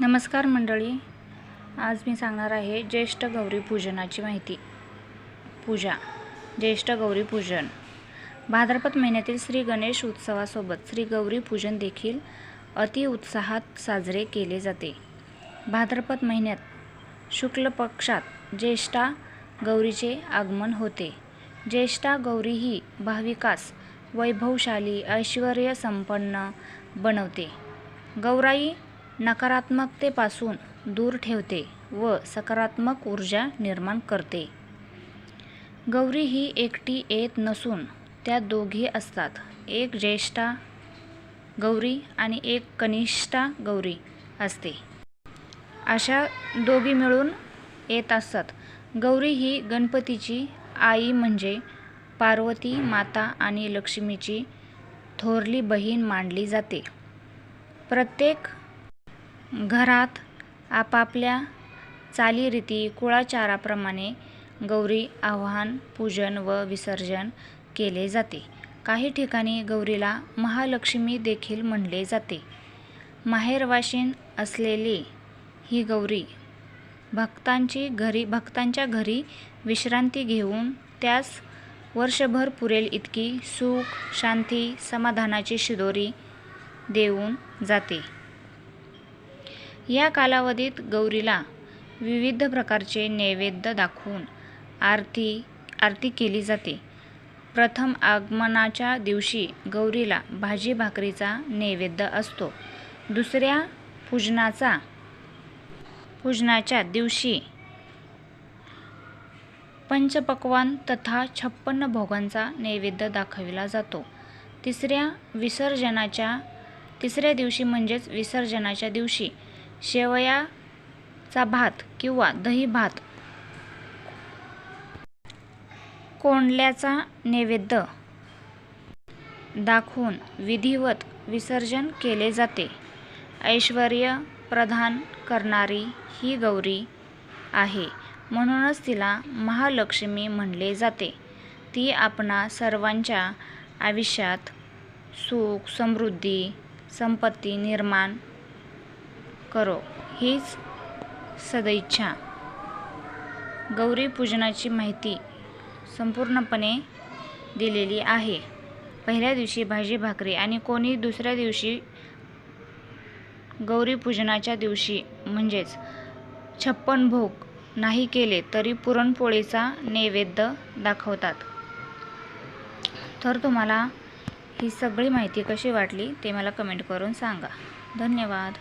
नमस्कार मंडळी. आज मी सांगणार आहे ज्येष्ठ गौरी पूजनाची माहिती. पूजा ज्येष्ठ गौरी पूजन. भाद्रपद महिन्यातील श्री गणेश उत्सवासोबत श्री गौरी पूजन देखील अति उत्साहात साजरे केले जाते. भाद्रपद महिन्यात शुक्ल पक्षात ज्येष्ठा गौरीचे आगमन होते. ज्येष्ठा गौरी ही भाविकास वैभवशाली ऐश्वर्य संपन्न बनवते. गौराई नकारात्मकतेपासून दूर ठेवते व सकारात्मक ऊर्जा निर्माण करते. गौरी ही एकटी येत नसून त्या दोघी असतात. एक ज्येष्ठा गौरी आणि एक कनिष्ठा गौरी असते. अशा दोघी मिळून येत असतात गौरी ही गणपतीची आई म्हणजे पार्वती माता आणि लक्ष्मीची थोरली बहीण मानली जाते. प्रत्येक घरात आपापल्या चालीरीती कुळाचाराप्रमाणे गौरी आवाहन पूजन व विसर्जन केले जाते. काही ठिकाणी गौरीला महालक्ष्मी देखील म्हणले जाते. माहेरवाशीन असलेली ही गौरी भक्तांची घरी भक्तांच्या घरी विश्रांती घेऊन त्यास वर्षभर पुरेल इतकी सुख शांती समाधानाची शिदोरी देऊन जाते. या कालावधीत गौरीला विविध प्रकारचे नैवेद्य दाखवून आरती आरती केली जाते. प्रथम आगमनाच्या दिवशी गौरीला भाजी भाकरीचा नैवेद्य असतो. दुसऱ्या पूजनाचा पूजनाच्या दिवशी पंचपक्वान तथा छप्पन्न भोगांचा नैवेद्य दाखविला जातो. तिसऱ्या विसर्जनाच्या तिसऱ्या दिवशी म्हणजेच विसर्जनाच्या दिवशी शेवयाचा भात किंवा दही भात. कोंडल्याचा नैवेद्य. दाखवून विधिवत विसर्जन केले जाते. ऐश्वर्य प्रदान करणारी ही गौरी आहे म्हणूनच तिला महालक्ष्मी म्हणले जाते. ती आपणा सर्वांच्या आयुष्यात सुख समृद्धी संपत्ती निर्माण करो हीच सदैच्छा गौरी पूजनाची माहिती संपूर्णपणे दिलेली आहे. पहिल्या दिवशी भाजी भाकरी आणि कोणी दुसऱ्या दिवशी गौरी पूजनाच्या दिवशी म्हणजेच छप्पन भोग नाही केले तरी पुरणपोळीचा नैवेद्य दाखवतात. तर तुम्हाला ही सगळी माहिती कशी वाटली ते मला कमेंट करून सांगा. धन्यवाद.